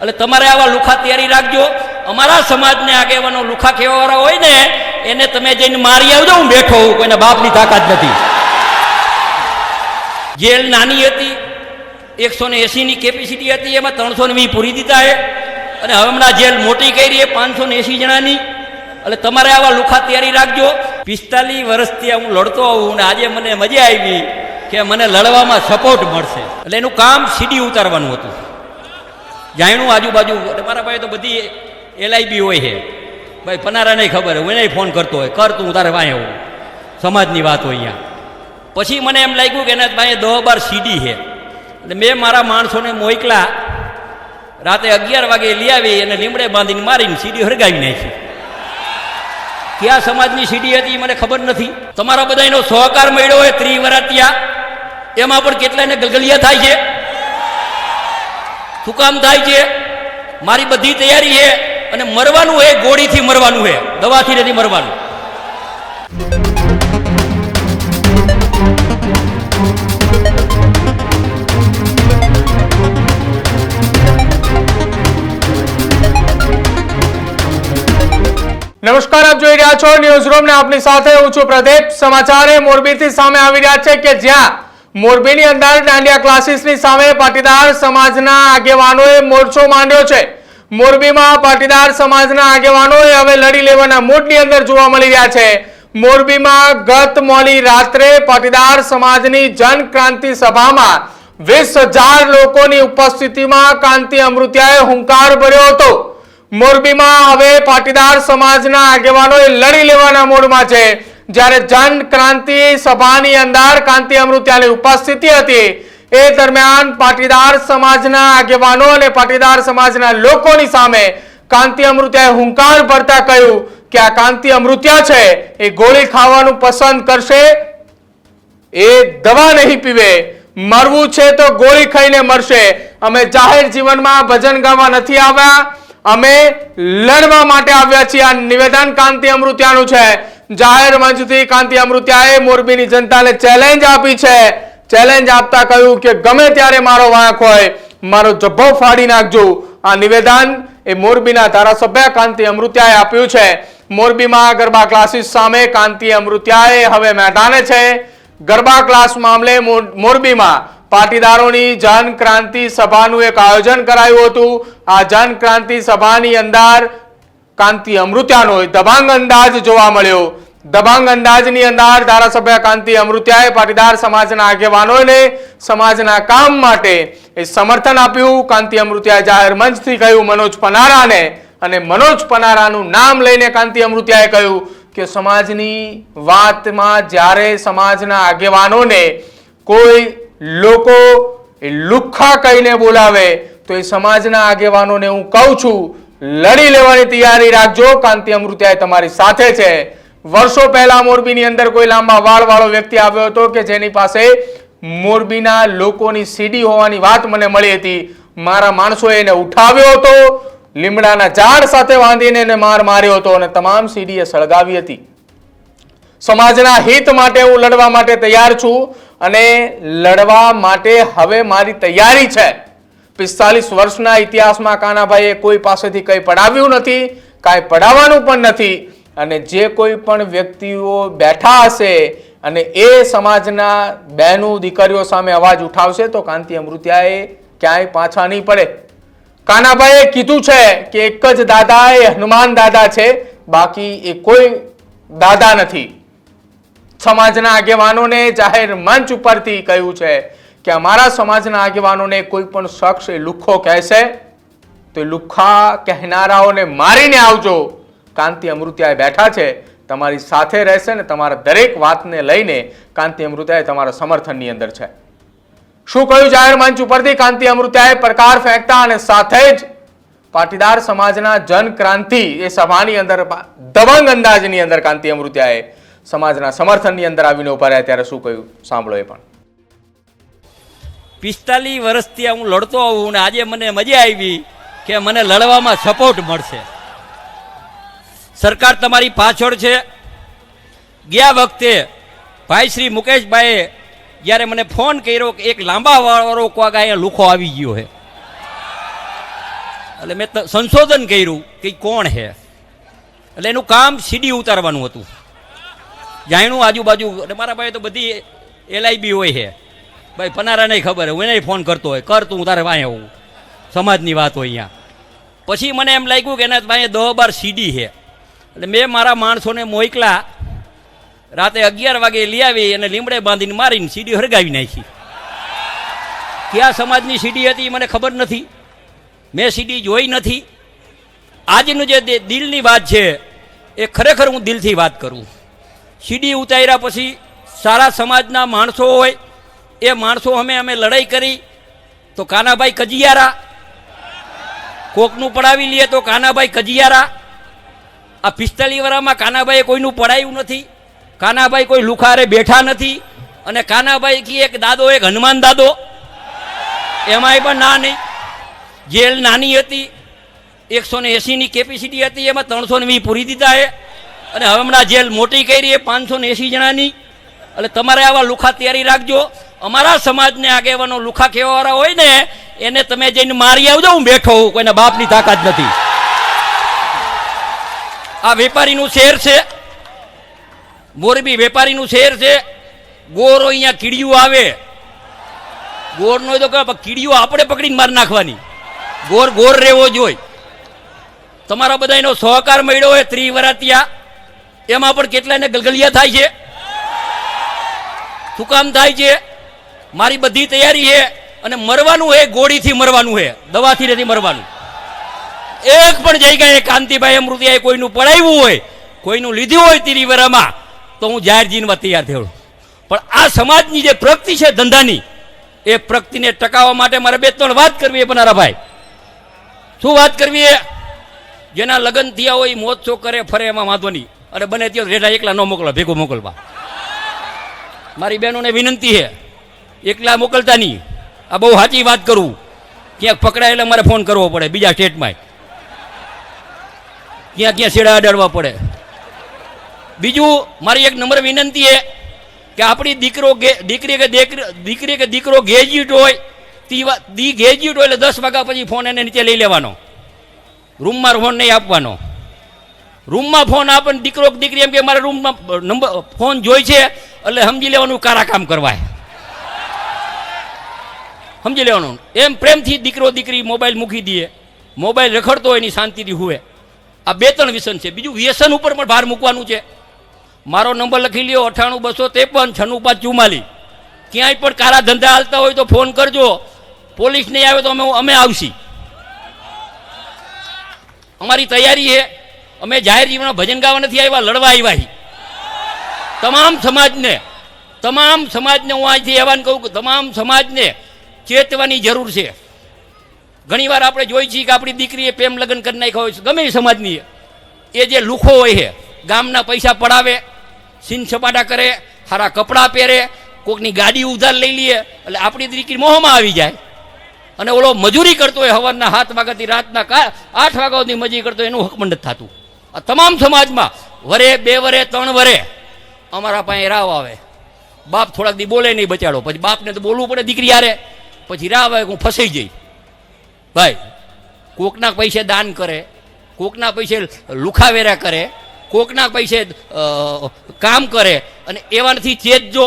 એટલે તમારે આવા લુખા તૈયારી રાખજો. અમારા સમાજને આગેવાનો લુખા ખેવાવાળા હોય ને, એને તમે જઈને મારી આવજો, હું બેઠો હું કોઈના બાપની તાકાત નથી. જેલ નાની હતી, એકસો ને એંસીની કેપેસિટી હતી, એમાં ત્રણસો ને વીસ પૂરી દીધા એ અને હમણાં જેલ મોટી કરી એ પાંચસો ને એંસી જણાની. એટલે તમારે આવા લુખા તૈયારી રાખજો. પિસ્તાલીસ વર્ષથી હું લડતો આવું ને આજે મને મજા આવી કે મને લડવામાં સપોર્ટ મળશે. એટલે એનું કામ સીડી ઉતારવાનું હતું. જાણ્યું આજુબાજુ મારા પાસે તો બધી એલઆઈબી હોય છે. ભાઈ પનારાને ખબર હોય એને ફોન કરતો હોય. કર તું તારે વાંહે હું સમાજની વાત હોય અહીંયા. પછી મને એમ લાગ્યું કે એના ભાઈ દહ બાર સીડી છે. એટલે મેં મારા માણસોને મોકલા. રાતે અગિયાર વાગે લઈ આવી અને લીમડે બાંધીને મારીને સીડી હરગાવી નાખી. કયા સમાજની સીડી હતી મને ખબર નથી. તમારા બધાનો સહકાર મળ્યો હોય, ત્રિવરાતિયા. એમાં પણ કેટલાને ગલગલિયા થાય છે. શું કામ થાય છે? મારી બધી તૈયારી છે અને મરવાનું એ ગોળીથી મરવાનું છે દવાથી નથી મરવાનું. નમસ્કાર, આપ જોઈ રહ્યા છો ન્યૂઝ રૂમ ને આપની સાથે હું છું પ્રદીપ. સમાચાર મોરબીથી સામે આવી રહ્યા છે કે જ્યાં મોરબીની અંદર દાંડિયા ક્લાસીસની સામે પાટીદાર સમાજના આગેવાનોએ મોરચો માંડ્યો છે. મોરબીમાં પાટીદાર સમાજના આગેવાનોએ હવે લડી લેવાના મૂડની અંદર જોવા મળી રહ્યા છે. મોરબીમાં ગત મોડી રાત્રે પાટીદાર સમાજની જન ક્રાંતિ સભામાં વીસ હજાર લોકોની ઉપસ્થિતિમાં કાંતિ અમૃત્યાએ હુંકાર ભર્યો હતો. મોરબીમાં હવે પાટીદાર સમાજના આગેવાનોએ લડી લેવાના મૂડમાં છે. જ્યારે જન ક્રાંતિ સભાની અંદર કાંતિ અમૃત્યાની ઉપસ્થિતિ હતી, એ દરમિયાન પાટીદાર સમાજના આગેવાનો અને પાટીદાર સમાજના લોકોની સામે કાંતિ અમૃત્યાએ હુંકાર ભરતા કહ્યું કે આ કાંતિ અમૃત્યા છે, એ ગોળી ખાવાનું પસંદ કરશે, એ દવા નહીં પીવે, મરવું છે તો ગોળી ખાઈને મરશે, અમે જાહેર જીવનમાં ભજન ગાવા નથી આવ્યા, અમે લડવા માટે આવ્યા છીએ. આ નિવેદન કાંતિ અમૃત્યાનું છે. જાહેર મંચથી કાંતિ અમૃત્યાએ મોરબીની જનતાને ચેલેન્જ આપી છે. ચેલેન્જ આપતા કહ્યું કે ગમે ત્યારે મારો વાંક હોય, મારો જબ્બો ફાડી નાખજો. આ નિવેદન એ મોરબીના ધારાસભ્ય કાંતિ અમૃત્યાએ આપ્યું છે. મોરબીમાં ગરબા ક્લાસીસ સામે કાંતિ અમૃત્યાએ હવે મેદાને છે. ગરબા ક્લાસ મામલે મોર- મોરબીમાં પાટીદારોની જનક્રાંતિ સભાનું એક આયોજન કરાયું હતું. આ જનક્રાંતિ સભાની અંદર કાંતિ અમૃત્યાનો દબાંગ અંદાજ જોવા મળ્યો. દબાંગ અંદાજની અંદર ધારાસભ્ય કાંતિ અમૃત્યાએ પાટીદાર સમાજના આગેવાનોને સમાજના કામ માટે એ સમર્થન આપ્યું. કાંતિ અમૃત્યાએ જાહેર મંચથી કહ્યું, મનોજ પનારાને અને મનોજ પનારાનું નામ લઈને કાંતિ અમૃત્યાએ કહ્યું કે સમાજની વાતમાં જ્યારે સમાજના આગેવાનોને કોઈ લોકો લુખ્ખા કહીને બોલાવે, તો એ સમાજના આગેવાનોને હું કહું છું લડી લેવાની તૈયારી રાખજો. કાંતિ અમૃત્યાએ તમારી સાથે છે. વર્ષો પહેલા મોરબીની અંદર કોઈ લાંબા વાળ વાળો વ્યક્તિ આવ્યો હતો કે જેની પાસે મોરબીના લોકોની સીડી હોવાની વાત મને મળી હતી. મારા માણસોએ એને ઉઠાવ્યો હતો, લીમડાના ઝાડ સાથે વાંધીને એને માર માર્યો હતો અને તમામ સીડીએ સળગાવી હતી. સમાજના હિત માટે હું લડવા માટે તૈયાર છું અને લડવા માટે હવે મારી તૈયારી છે. પિસ્તાલીસ વર્ષના ઇતિહાસમાં કાનાભાઈએ કોઈ પાસેથી કંઈ પડાવ્યું નથી, કાંઈ પડાવવાનું પણ નથી અને જે કોઈ પણ વ્યક્તિઓ બેઠા હશે અને એ સમાજના બહેનો દીકરીઓ સામે અવાજ ઉઠાવશે તો કાંતિ અમૃત્યાએ ક્યાંય પાછા નહીં પડે. કાનાભાઈએ કીધું છે કે એક જ દાદા એ હનુમાન દાદા છે, બાકી એ કોઈ દાદા નથી. સમાજના આગેવાનોને જાહેર મંચ ઉપરથી કહ્યું છે કે અમારા સમાજના આગેવાનોને કોઈ પણ શખ્સ એ લુખ્ખો કહેશે તો એ લુખ્ખા કહેનારાઓને મારીને આવજો. કાંતિ અમૃત્યાએ બેઠા છે, તમારી સાથે રહેશે ને તમારા દરેક વાતને લઈને કાંતિ અમૃત્યાએ તમારા સમર્થનની અંદર છે. શું કહ્યું જાહેર મંચ ઉપરથી? કાંતિ અમૃત્યાએ પ્રકાર ફેંકતા અને સાથે જ પાટીદાર સમાજના જન ક્રાંતિ એ સભાની અંદર દબંગ અંદાજની અંદર કાંતિ અમૃત્યાએ સમાજના સમર્થનની અંદર આવીને ઊભા રહ્યા ત્યારે શું કહ્યું? સાંભળો એ પણ. પિસ્તાલીસ વર્ષથી હું લડતો આવું ને આજે મને મજા આવી કે મને લડવામાં સપોર્ટ મળશે. સરકાર તમારી પાછળ છે. ગયા વખતે ભાઈ શ્રી મુકેશભાઈએ જ્યારે મને ફોન કર્યો કે એક લાંબા વાળો કોક અહીંયા લુખો આવી ગયો છે. એટલે મેં સંશોધન કર્યું કે કોણ છે. એટલે એનું કામ સીડી ઉતારવાનું હતું. જાણ્યું આજુબાજુ અને મારા ભાઈ તો બધી એલઆઈબી હોય છે. ભાઈ પનારાને ખબર હોય એને ફોન કરતો હોય. કર તું તારે વાંય હોવું સમાજની વાત હોય અહીંયા. પછી મને એમ લાગ્યું કે એના પાસે દહ બાર સીડી છે. એટલે મેં મારા માણસોને મોકલા. રાતે અગિયાર વાગે લઈ આવી અને લીમડે બાંધીને મારીને સીડી હરગાવી નાખી. ક્યાં સમાજની સીડી હતી મને ખબર નથી. મેં સીડી જોઈ નથી. આજનું જે દિલની વાત છે, એ ખરેખર હું દિલથી વાત કરું. સીડી ઉતાર્યા પછી સારા સમાજના માણસો હોય એ માણસો અમે અમે લડાઈ કરી, તો કાનાભાઈ કજિયારા, કોકનું પડાવી લઈએ તો કાનાભાઈ કજિયારા. આ પિસ્તાલીસ વરામાં કાનાભાઈએ કોઈનું પડાયું નથી, કાનાભાઈ કોઈ લુખારે બેઠા નથી, અને કાનાભાઈ કી એક દાદો, એક હનુમાન દાદો, એમાંય પણ ના નહીં જેલ નાની હતી એકસો ને એંસીની કેપેસિટી હતી, એમાં ત્રણસો ને વીસ પૂરી દીધા એ અને હમણાં જેલ મોટી કરી એ પાંચસો ને એંસી જણાની. એટલે તમારે આવા લુખા તૈયારી રાખજો. અમારા સમાજને આગેવાનો લુખા કહેવાવાળા હોય ને, એને તમે જઈને મારી આવજો, હું બેઠો હું કોઈના બાપની તાકાત નથી. આ વેપારીનું શહેર છે, મોરબી વેપારીનું શહેર છે, ગોરો અહીંયા કીડિયું આવે. ગોરનો તો કહે કીડીઓ આપણે પકડીને માર નાખવાની. ગોર ગોર રહેવો જોઈએ તમારા બધા એનો સહકાર મળ્યો હોય, ત્રિવરાતિયા, એમાં પણ કેટલાને ગલગલિયા થાય છે? શું કામ થાય છે? મારી બધી તૈયારી છે અને મરવાનું હે, ગોળીથી મરવાનું હે, દવાથી નથી મરવાનું. એક પણ જગ્યાએ કાંતિભાઈ અમૃતિયાએ કોઈનું પડાવ્યું હોય, કોઈનું લીધું હોય તિરિવરામાં, તો હું જાહેર જીનવા તૈયાર થયો. પણ આ સમાજની જે પ્રગતિ છે ધંધાની, એ પ્રગતિને ટકાવવા માટે મારે બે ત્રણ વાત કરવી એ પનારા ભાઈ. શું વાત કરવી એ જેના લગ્ન થયા હોય, મોત શોક કરે, ફરે એમાં વાંધો નહીં. અને બને ત્યાં રેઢા એકલા ન મોકલો, ભેગો મોકલવા. મારી બહેનોને વિનંતી છે એકલા મોકલતા નહીં. આ બહુ સાચી વાત કરું. ક્યાંક પકડાય એટલે મારે ફોન કરવો પડે, બીજા સ્ટેટમાં. ક્યાં ક્યાં છેડા અડાડવા પડે. બીજું, મારી એક નંબર વિનંતી એ કે આપણી દીકરો દીકરી કે દીકરી કે દીકરો ગેજ્યુટ હોય, તી દી ગેજ્યુટ હોય એટલે દસ વાગ્યા પછી ફોન એને નીચે લઈ લેવાનો. રૂમમાં ફોન નહીં આપવાનો. રૂમમાં ફોન આપે દીકરો દીકરી એમ કે મારા રૂમમાં નંબર, ફોન જોઈ છે, એટલે સમજી લેવાનું કારા કામ કરવાય. સમજી લેવાનું? એમ પ્રેમથી દીકરો દીકરી મોબાઈલ મૂકી દે, મોબાઈલ રખડતો હોય એની શાંતિથી હુએ. આ બે ત્રણ વ્યસન છે. બીજું વ્યસન ઉપર પણ ભાર મૂકવાનું છે. મારો નંબર લખી લ્યો, અઠાણું, બસો ત્રેપન, છન્નું, પાંચ ચુમાલી ક્યાંય પણ કારા ધંધા હાલતા હોય તો ફોન કરજો. પોલીસ નહીં આવે તો અમે અમે આવશી. અમારી તૈયારી છે. અમે જાહેર જીવનમાં ભજન ગાવા નથી આવ્યા, લડવા આવ્યા તમામ સમાજને તમામ સમાજને હું અહીંથી એવાન કહું કે તમામ સમાજને ચેતવાની જરૂર છે. ઘણીવાર આપણે જોઈ છીએ કે આપણી દીકરીએ પ્રેમ લગ્ન કરી નાખ્યા હોય ગમે સમાજની એ. જે લુખો હોય છે, ગામના પૈસા પડાવે, સીન સપાટા કરે, સારા કપડાં પહેરે, કોકની ગાડી ઉધાર લઈ લઈએ એટલે આપણી દીકરી મોહમાં આવી જાય. અને ઓલો મજૂરી કરતો હોય હવારના સાત વાગ્યાથી રાતના આઠ વાગ્યા સુધી મજૂરી કરતો એનું હકમંડ થતું. આ તમામ સમાજમાં વરે, બે વરે, ત્રણ વરે અમારા પાસે રાવ આવે. બાપ થોડાક દી બોલે નહીં બચાડો, પછી બાપને તો બોલવું પડે દીકરી હારે. પછી રાહ આવે હું ફસાઈ જઈ ભાઈ, કોકના પૈસે દાન કરે, કોકના પૈસે લુખાવેરા કરે, કોકના પૈસે કામ કરે અને એવાથી ચેતજો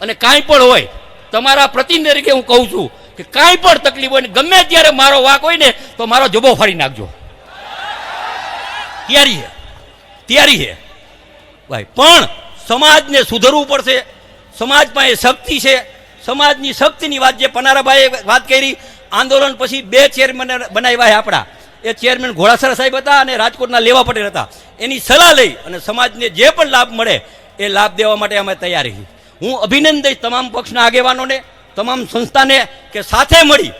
અને કાંઈ પણ હોય, તમારા પ્રતિનિધિ તરીકે હું કહું છું કે કાંઈ પણ તકલીફ હોય ને ગમે ત્યારે મારો વાક હોય ને તો મારો જબો ફાડી નાખજો. તૈયારી છે તૈયારી છે ભાઈ, પણ સમાજને સુધરવું પડશે સમાજમાં એ શક્તિ છે સમાજની શક્તિની વાત જે પનારાભાઈએ વાત કરી, આંદોલન પછી બે ચેરમેન બનાવ્યા આપણા. એ ચેરમેન ઘોડાસરા સાહેબ હતા અને રાજકોટના લેવા પટેલ હતા. એની સલાહ લઈ અને સમાજને જે પણ લાભ મળે, એ લાભ દેવા માટે અમે તૈયાર છીએ. હું અભિનંદન દઈશ તમામ પક્ષના આગેવાનોને, તમામ સંસ્થાને કે સાથે મળી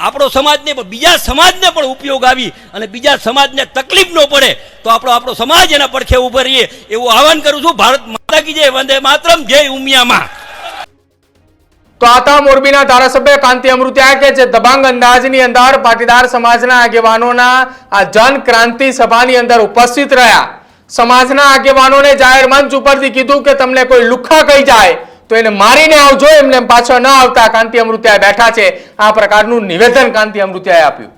આપણો સમાજને બીજા સમાજને પણ ઉપયોગ આવી અને બીજા સમાજને તકલીફ ન પડે, તો આપણો આપણો સમાજ એના પડખે ઊભો રહીએ. એવું આહવાન કરું છું, ભારત માતા કી જય, વંદે માતરમ, જય ઉમિયામાં. તો આતા મોરબીના ધારાસભ્ય કાંતિ અમૃત્યા કે જે દબાંગ અંદાજની અંદર પાટીદાર સમાજના આગેવાનોના આ જન ક્રાંતિ સભાની અંદર ઉપસ્થિત રહ્યા. સમાજના આગેવાનોને જાહેર મંચ ઉપરથી કીધું કે તમને કોઈ લુખ્ખા કહી જાય તો એને મારીને આવજો, એમને પાછળ ન આવતા કાંતિ અમૃત્યા બેઠા છે. આ પ્રકારનું નિવેદન કાંતિ અમૃત્યાએ આપ્યું.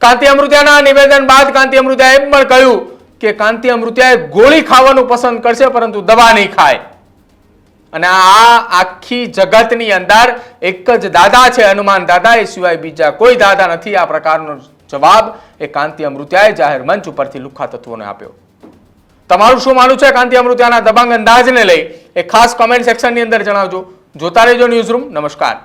કાંતિ અમૃતિયાના નિવેદન બાદ કાંતિ અમૃત્યાએ એમ પણ કહ્યું કે કાંતિ અમૃત્યાએ ગોળી ખાવાનું પસંદ કરશે, પરંતુ દવા નહીં ખાય. અને આ આખી જગતની અંદર એક જ દાદા છે, હનુમાન દાદા. એ સિવાય બીજા કોઈ દાદા નથી. આ પ્રકારનો જવાબ એ કાંતિ અમૃત્યાએ જાહેર મંચ ઉપરથી લુખ્ખા તત્વોને આપ્યો. તમારું શું માનવું છે કાંતિ અમૃતિયાના દબંગ અંદાજને લઈ? એ ખાસ કોમેન્ટ સેક્શનની અંદર જણાવજો. જોતા રહેજો ન્યૂઝ રૂમ નમસ્કાર.